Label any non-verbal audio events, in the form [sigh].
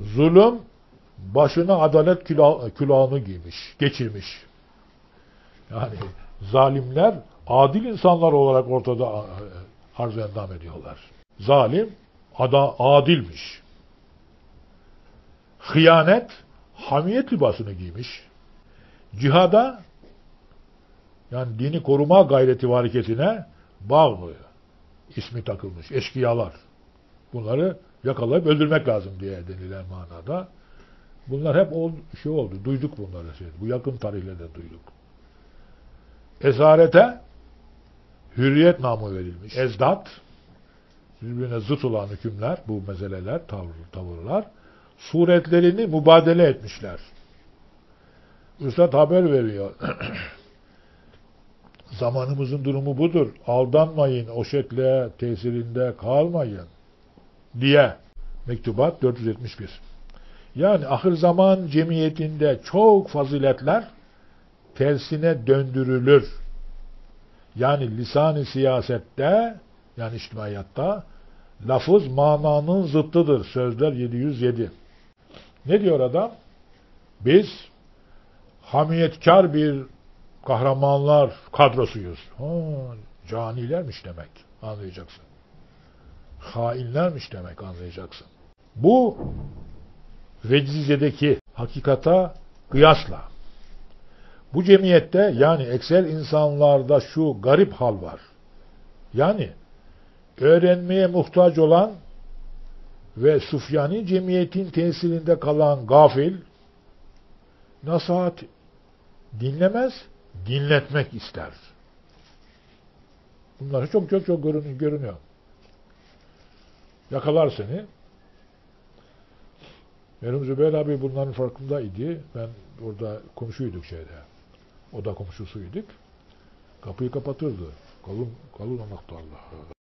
Zulüm başına adalet küla, külahını giymiş, geçirmiş. Yani zalimler adil insanlar olarak ortada e, arz endam ediyorlar. Zalim ada adilmiş. Hıyanet hamiyet libasını giymiş. Cihada yani dini koruma gayreti hareketine bağlı ismi takılmış. Eşkıyalar. Bunları yakalayıp öldürmek lazım diye denilen manada. Bunlar hep ol, şey oldu. Duyduk bunları. Şey. Bu yakın tarihlerde duyduk. Esarete hürriyet namı verilmiş. Ezdat birbirine zıt olan hükümler, bu meseleler, tavır, tavırlar suretlerini mübadele etmişler. Üstad haber veriyor. [clears throat] Zamanımızın durumu budur. Aldanmayın, o şekle tesirinde kalmayın diye. Mektubat 471. Yani ahir zaman cemiyetinde çok faziletler tersine döndürülür. Yani lisan-ı siyasette yani içtimaiyatta lafız mananın zıttıdır. Sözler 707. Ne diyor adam? Biz hamiyetkar bir kahramanlar kadrosuyuz. Ha, canilermiş demek anlayacaksın. Hainlermiş demek anlayacaksın. Bu vecizedeki hakikata kıyasla bu cemiyette yani ekser insanlarda şu garip hal var. Yani öğrenmeye muhtaç olan ve Sufyani cemiyetin tesirinde kalan gafil nasihat dinlemez, dinletmek ister. Bunlar çok çok çok görünüyor. Yakalar seni. Benim Zübeyir abi bunların farkındaydı. Ben orada komşuyduk şeyde. Oda komşusuyduk. Kapıyı kapatırdı. Kalın, kalın anahtarla.